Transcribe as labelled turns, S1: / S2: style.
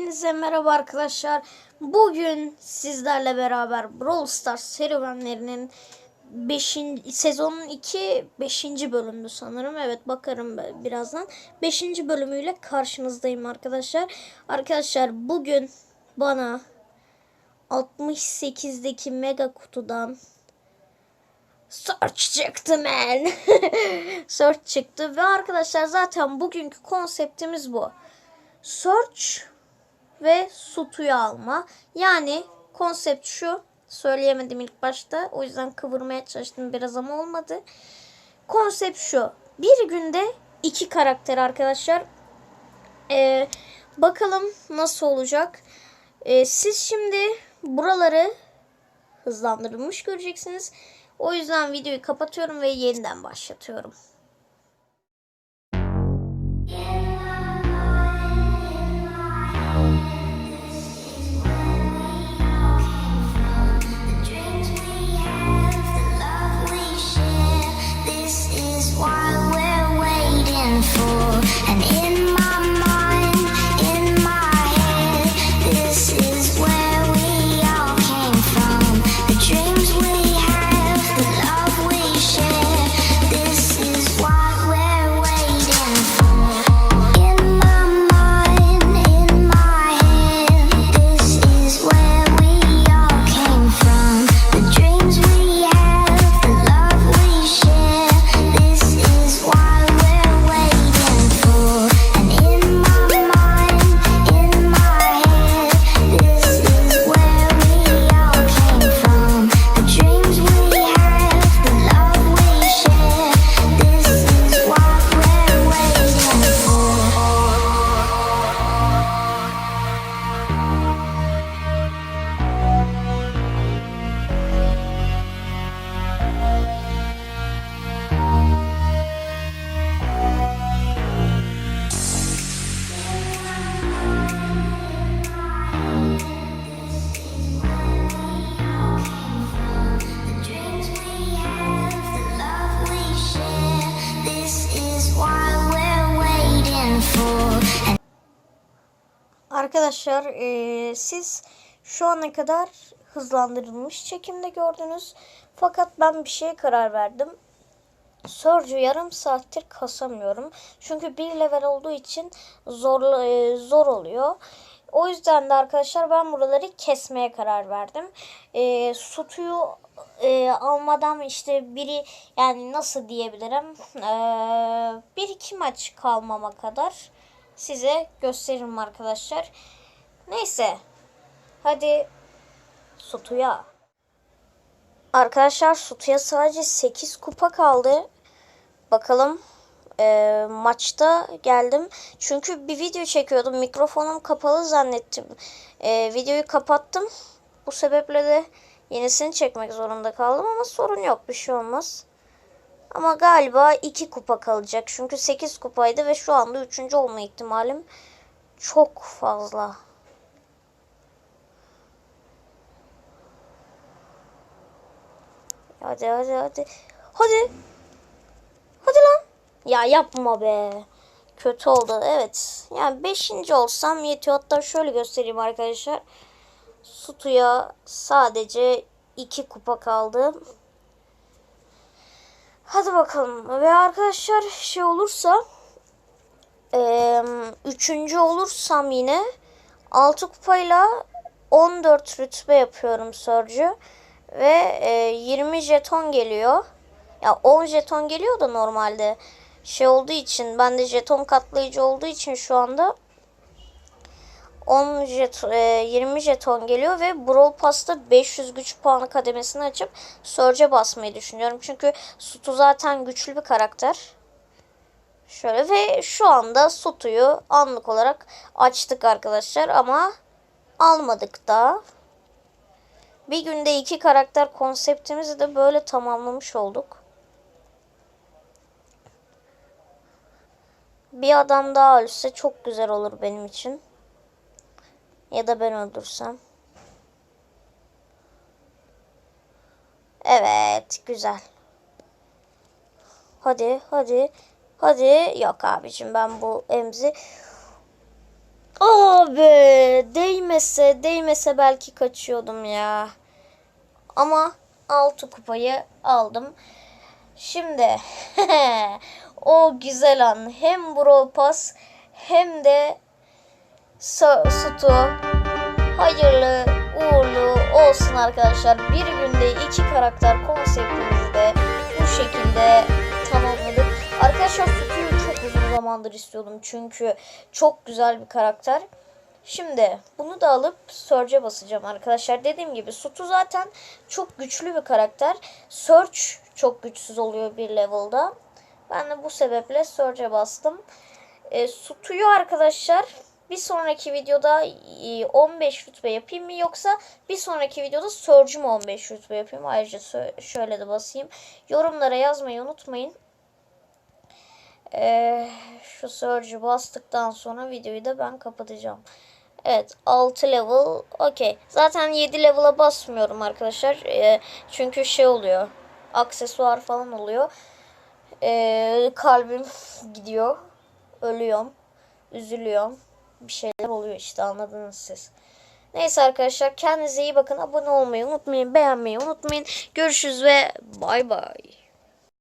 S1: Hepinize merhaba arkadaşlar. Bugün sizlerle beraber Brawl Stars serüvenlerinin 5. sezonun 2 5. bölümü sanırım. Evet bakarım birazdan. 5. bölümüyle karşınızdayım arkadaşlar. Arkadaşlar bugün bana 68'deki mega kutudan Search çıktı man. Search çıktı ve arkadaşlar zaten bugünkü konseptimiz bu. Search ve Sutu'yu alma. Yani konsept şu. Söyleyemedim ilk başta. O yüzden kıvırmaya çalıştım biraz ama olmadı. Konsept şu. Bir günde iki karakter arkadaşlar. Ee, bakalım nasıl olacak. Ee, siz şimdi buraları hızlandırılmış göreceksiniz. O yüzden videoyu kapatıyorum ve yeniden başlatıyorum.
S2: and in
S1: Arkadaşlar eee, siz şu ana kadar hızlandırılmış çekimde gördünüz. Fakat ben bir şeye karar verdim. Surge'u yarım saattir kasamıyorum. Çünkü bir level olduğu için zor, eee, zor oluyor. O yüzden de arkadaşlar ben buraları kesmeye karar verdim. Eee Sutu'yu eee, almadan işte biri yani nasıl diyebilirim eee, bir iki maç kalmama kadar size gösteririm arkadaşlar. Neyse hadi Sutu'ya. Arkadaşlar Sutu'ya sadece 8 kupa kaldı. Bakalım eee, maçta geldim. Çünkü bir video çekiyordum. Mikrofonum kapalı zannettim. Eee, videoyu kapattım. Bu sebeple de yenisini çekmek zorunda kaldım ama sorun yok. Bir şey olmaz. Ama galiba 2 kupa kalacak. Çünkü 8 kupaydı ve şu anda 3. olma ihtimalim çok fazla. Hadi hadi hadi. Hadi. Hadi lan. Ya yapma be. Kötü oldu. Evet. Yani 5. olsam yetiyor. Hatta şöyle göstereyim arkadaşlar. Sutu'ya sadece 2 kupa kaldı. Hadi bakalım. Ve arkadaşlar şey olursa eee, üçüncü olursam yine 6 kupayla 14 rütbe yapıyorum Surge'ü. Ve eee, 20 jeton geliyor. Ya 10 jeton geliyor da normalde şey olduğu için ben de jeton katlayıcı olduğu için şu anda 10 jet, e, 20 jeton geliyor ve Brawl Pass'ta 500 güç puanı kademesini açıp Surge'e basmayı düşünüyorum. Çünkü Sutu zaten güçlü bir karakter. Şöyle ve şu anda Sutu'yu anlık olarak açtık arkadaşlar ama almadık da. Bir günde iki karakter konseptimizi de böyle tamamlamış olduk. Bir adam daha ölse çok güzel olur benim için. Ya da ben öldürsem. Evet, güzel. Hadi, hadi, hadi. Yok abicim ben bu emzi Abi değmese değmese belki kaçıyordum ya. Ama 6 kupayı aldım. Şimdi o güzel an hem Bro Pass hem de Sutu hayırlı uğurlu olsun arkadaşlar. Bir günde iki karakter konseptimizi de bu şekilde tamamladık. Arkadaşlar Sutu'yu çok uzun zamandır istiyordum çünkü çok güzel bir karakter. Şimdi bunu da alıp Surge'e basacağım arkadaşlar. Dediğim gibi Sutu zaten çok güçlü bir karakter. Surge çok güçsüz oluyor bir level'da. Ben de bu sebeple Surge'e bastım. E, Sutu'yu arkadaşlar bir sonraki videoda e, 15 rütbe yapayım mı yoksa bir sonraki videoda Surge'ü mü 15 rütbe yapayım? Ayrıca şöyle de basayım. Yorumlara yazmayı unutmayın. Ee, şu Surge'ü bastıktan sonra videoyu da ben kapatacağım. Evet 6 level okey. Zaten 7 level'a basmıyorum arkadaşlar. Ee, çünkü şey oluyor. Aksesuar falan oluyor. Ee, kalbim gidiyor. Ölüyorum. Üzülüyorum. Bir şeyler oluyor işte anladınız siz. Neyse arkadaşlar kendinize iyi bakın. Abone olmayı unutmayın. Beğenmeyi unutmayın. Görüşürüz ve bay bay.